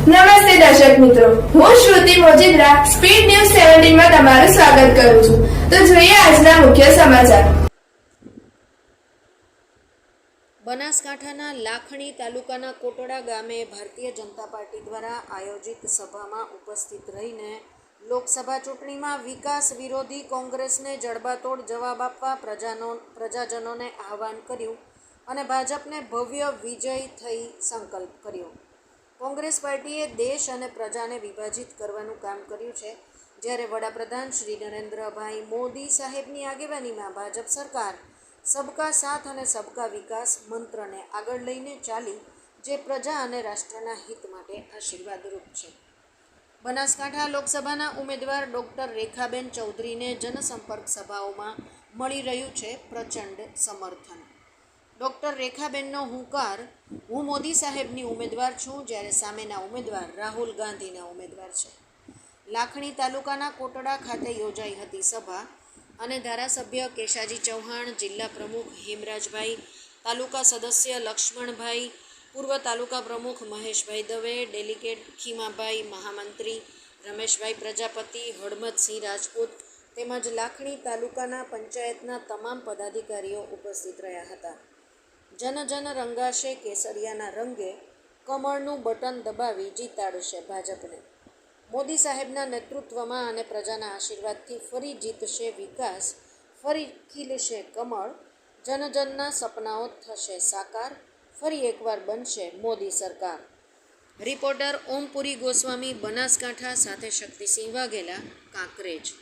નમસ્તે દર્શક મિત્રો. હું શ્રુતિ મોજીદ્રા, સ્પીડ ન્યૂઝ સેવન્ટીનમાં તમારું સ્વાગત કરું છું. તો જોઈએ આજના મુખ્ય સમાચાર. બનાસકાંઠાના લાખણી તાલુકાના કોટડા ગામે ભારતીય જનતા પાર્ટી દ્વારા આયોજિત સભામાં ઉપસ્થિત રહીને લોકસભા ચૂંટણીમાં વિકાસ વિરોધી કોંગ્રેસને જડબાતોડ જવાબ આપવા પ્રજાનો, પ્રજાજનોને આહવાન કર્યું અને ભાજપને ભવ્ય વિજય થઈ સંકલ્પ કર્યો. કોંગ્રેસ પાર્ટીએ દેશ અને પ્રજાને વિભાજિત કરવાનું કામ કર્યું છે. જ્યારે વડાપ્રધાન શ્રી નરેન્દ્રભાઈ મોદી સાહેબની આગેવાનીમાં ભાજપ સરકાર સબકા સાથ અને સબકા વિકાસ મંત્રને આગળ લઈને ચાલી, જે પ્રજા અને રાષ્ટ્રના હિત માટે આશીર્વાદરૂપ છે. બનાસકાંઠા લોકસભાના ઉમેદવાર ડૉક્ટર રેખાબેન ચૌધરીને જનસંપર્ક સભાઓમાં મળી રહ્યું છે પ્રચંડ સમર્થન. ડૉક્ટર રેખાબેનનો હુંકાર. હું મોદી સાહેબની ઉમેદવાર છું, જ્યારે સામેના ઉમેદવાર રાહુલ ગાંધીના ઉમેદવાર છે. લાખણી તાલુકાના કોટડા ખાતે યોજાઈ હતી સભા અને ધારાસભ્ય કેશાજી ચૌહાણ, જિલ્લા પ્રમુખ હેમરાજભાઈ, તાલુકા સદસ્ય લક્ષ્મણભાઈ, પૂર્વ તાલુકા પ્રમુખ મહેશભાઈ દવે, ડેલિગેટ ખીમાભાઈ મહામંત્રી, રમેશભાઈ પ્રજાપતિ, હળમતસિંહ રાજપૂત તેમજ લાખણી તાલુકાના પંચાયતના તમામ પદાધિકારીઓ ઉપસ્થિત રહ્યા હતા. જન જન રંગાશે કેસરિયાના રંગે, કમળનું બટન દબાવી જીતાડશે ભાજપને. મોદી સાહેબના નેતૃત્વમાં અને પ્રજાના આશીર્વાદથી ફરી જીતશે વિકાસ, ફરી ખીલશે કમળ જનજનના સપનાઓ થશે સાકાર, ફરી એકવાર બનશે મોદી સરકાર. રિપોર્ટર ઓમપુરી ગોસ્વામી, બનાસકાંઠા, સાથે શક્તિસિંહ વાઘેલા, કાંકરેજ.